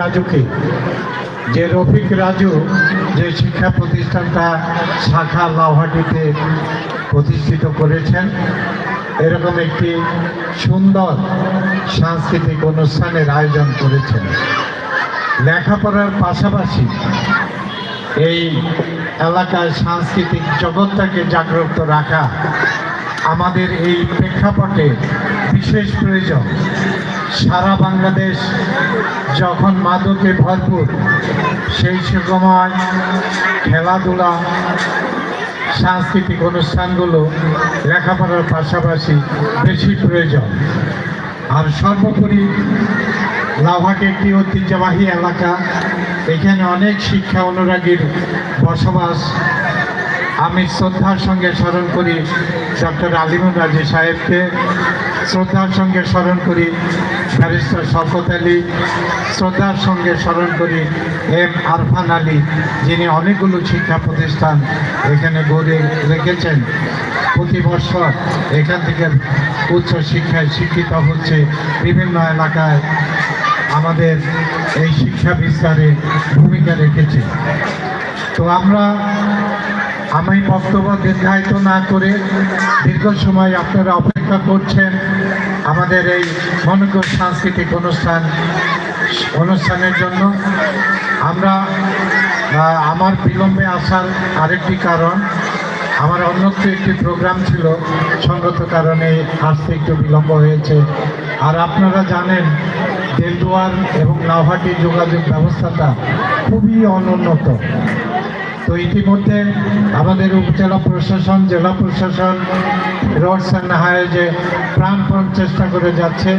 রাজুকে, যে রফিক রাজু যে শিক্ষা প্রতিষ্ঠানটা শাখা লাউহাটিতে প্রতিষ্ঠিত করেছেন, এরকম একটি সুন্দর সাংস্কৃতিক অনুষ্ঠানের আয়োজন করেছেন। লেখাপড়ার পাশাপাশি এই এলাকার সাংস্কৃতিক জগৎটাকে জাগ্রত রাখা আমাদের এই প্রেক্ষাপটে বিশেষ প্রয়োজন। সারা বাংলাদেশ যখন মাদকে ভরপুর, সেই সময় খেলাধুলা, সাংস্কৃতিক অনুষ্ঠানগুলো লেখাপড়ার পাশাপাশি বেশি প্রয়োজন। আর সর্বোপরি লাভাট একটি ঐতিহ্যবাহী এলাকা। এখানে অনেক শিক্ষা অনুরাগীর বসবাস আমি শ্রদ্ধার সঙ্গে স্মরণ করি ডক্টর আলিমুল রাজি সাহেবকে। শ্রদ্ধার সঙ্গে স্মরণ করি ব্যারিস্টার শওকত আলী। শ্রদ্ধার সঙ্গে স্মরণ করি এম আরফান আলী, যিনি অনেকগুলো শিক্ষা প্রতিষ্ঠান এখানে গড়ে রেখেছেন। প্রতি বছর এখান থেকে উচ্চ শিক্ষায় শিক্ষিত হচ্ছে বিভিন্ন এলাকায় আমাদের এই শিক্ষা বিস্তারে ভূমিকা রেখেছে। তো আমরা আমি বক্তব্য দীর্ঘায়িত না করে দীর্ঘ সময় আপনারা অপেক্ষা করছেন আমাদের এই মনোকর সাংস্কৃতিক অনুষ্ঠান, অনুষ্ঠানের জন্য। আমরা আমার বিলম্বে আসার আরেকটি কারণ, আমার অন্যত্র একটি প্রোগ্রাম ছিল, সঙ্গত কারণে আসতে একটু বিলম্ব হয়েছে। আর আপনারা জানেন, দেলদুয়ার এবং লাউহাটি যোগাযোগ ব্যবস্থাটা খুবই অনুন্নত। ইতিমধ্যে আমাদের উপজেলা প্রশাসন, জেলা প্রশাসন রোড সান্নাহায় যে প্রাণপণ চেষ্টা করে যাচ্ছে,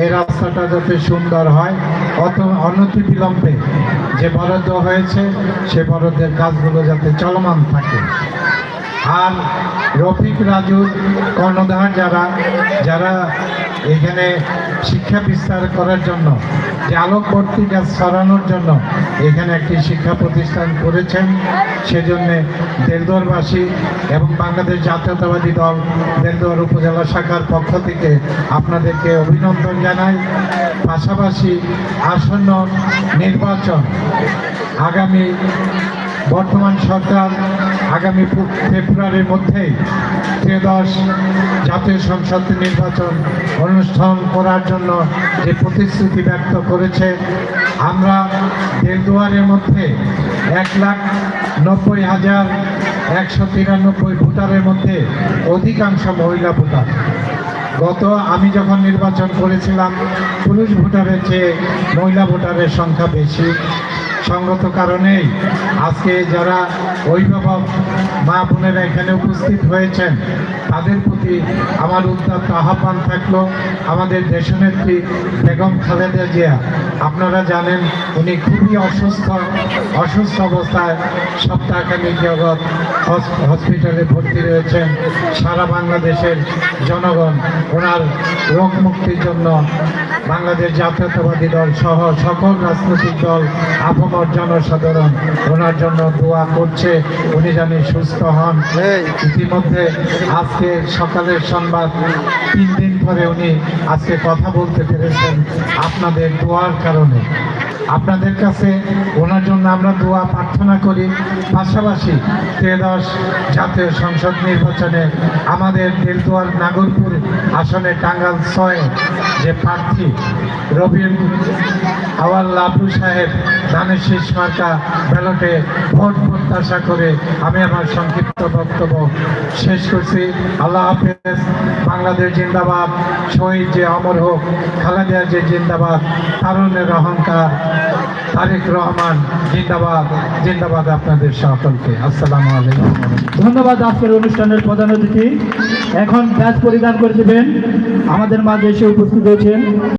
এই রাস্তাটা যাতে সুন্দর হয়। অত অনতি বিলম্বে যে বরাদ্দ হয়েছে, সে বরাদ্দের কাজগুলো যাতে চলমান থাকে। আর রফিক রাজু, কর্ণধার যারা যারা এখানে শিক্ষা বিস্তার করার জন্য, যে আলোকবর্তী গাছ ছড়ানোর জন্য এখানে একটি শিক্ষা প্রতিষ্ঠান করেছেন, সেজন্য দেলদুয়ারবাসী এবং বাংলাদেশ জাতীয়তাবাদী দল দেলদুয়ার উপজেলা শাখার পক্ষ থেকে আপনাদেরকে অভিনন্দন জানাই। পাশাপাশি আসন্ন নির্বাচন আগামী বর্তমান সরকার আগামী ফেব্রুয়ারির মধ্যেই ত্রয়োদশ জাতীয় সংসদ নির্বাচন অনুষ্ঠান করার জন্য যে প্রতিশ্রুতি ব্যক্ত করেছে, আমরা দেড়দুয়ারের মধ্যে এক লাখ নব্বই হাজার একশো তিরানব্বই ভোটারের মধ্যে অধিকাংশ মহিলা ভোটার। গত আমি যখন নির্বাচন করেছিলাম, পুরুষ ভোটারের চেয়ে মহিলা ভোটারের সংখ্যা বেশি। সঙ্গত কারণেই আজকে যারা অভিভাবক মা বোনেরা এখানে উপস্থিত হয়েছেন, তাদের প্রতি আমার উদ্যত আহ্বান থাকল। আমাদের দেশনেত্রী বেগম খালেদা জিয়া, আপনারা জানেন উনি খুবই অসুস্থ অসুস্থ অবস্থায় সপ্তাহখানিক জগৎ হসপিটালে ভর্তি রয়েছেন। সারা বাংলাদেশের জনগণ ওনার রোগ মুক্তির জন্য বাংলাদেশ জাতীয়তাবাদী দল সহ সকল রাজনৈতিক দল আপমর জনসাধারণ ওনার জন্য দোয়া করছে। উনি যেন সুস্থ হন। ইতিমধ্যে আজকে সকালের সংবাদ তিন দিন পরে উনি আজকে কথা বলতে পেরেছেন আপনাদের দোয়ার কারণে। আপনাদের কাছে ওনার জন্য আমরা দোয়া প্রার্থনা করি। পাশাপাশি ত্রয়োদশ জাতীয় সংসদ নির্বাচনে আমাদের দিলদুয়ার নাগরপুর আসনে টাঙ্গাল ছয় যে প্রার্থী রবিন আওয়াল লাভু সাহেব, দানেশ মার্কা ব্যালটে ভোট প্রত্যাশা করে আমি আমার সংক্ষিপ্ত বক্তব্য শেষ করছি। আল্লাহ হাফেজ, বাংলাদেশ জিন্দাবাদ, শহীদ যে অমর হোক, খালেদা যে জিন্দাবাদ তারুণের অহংকার, তারেক রহমান জিন্দাবাদ জিন্দাবাদ আপনাদের সকলকে। আসসালামু আলাইকুম। ধন্যবাদ আজকের অনুষ্ঠানের প্রধান অতিথি। এখন ব্যাচ পরিধান করে দেবেন। আমাদের মাঝে এসে উপস্থিত হয়েছেন।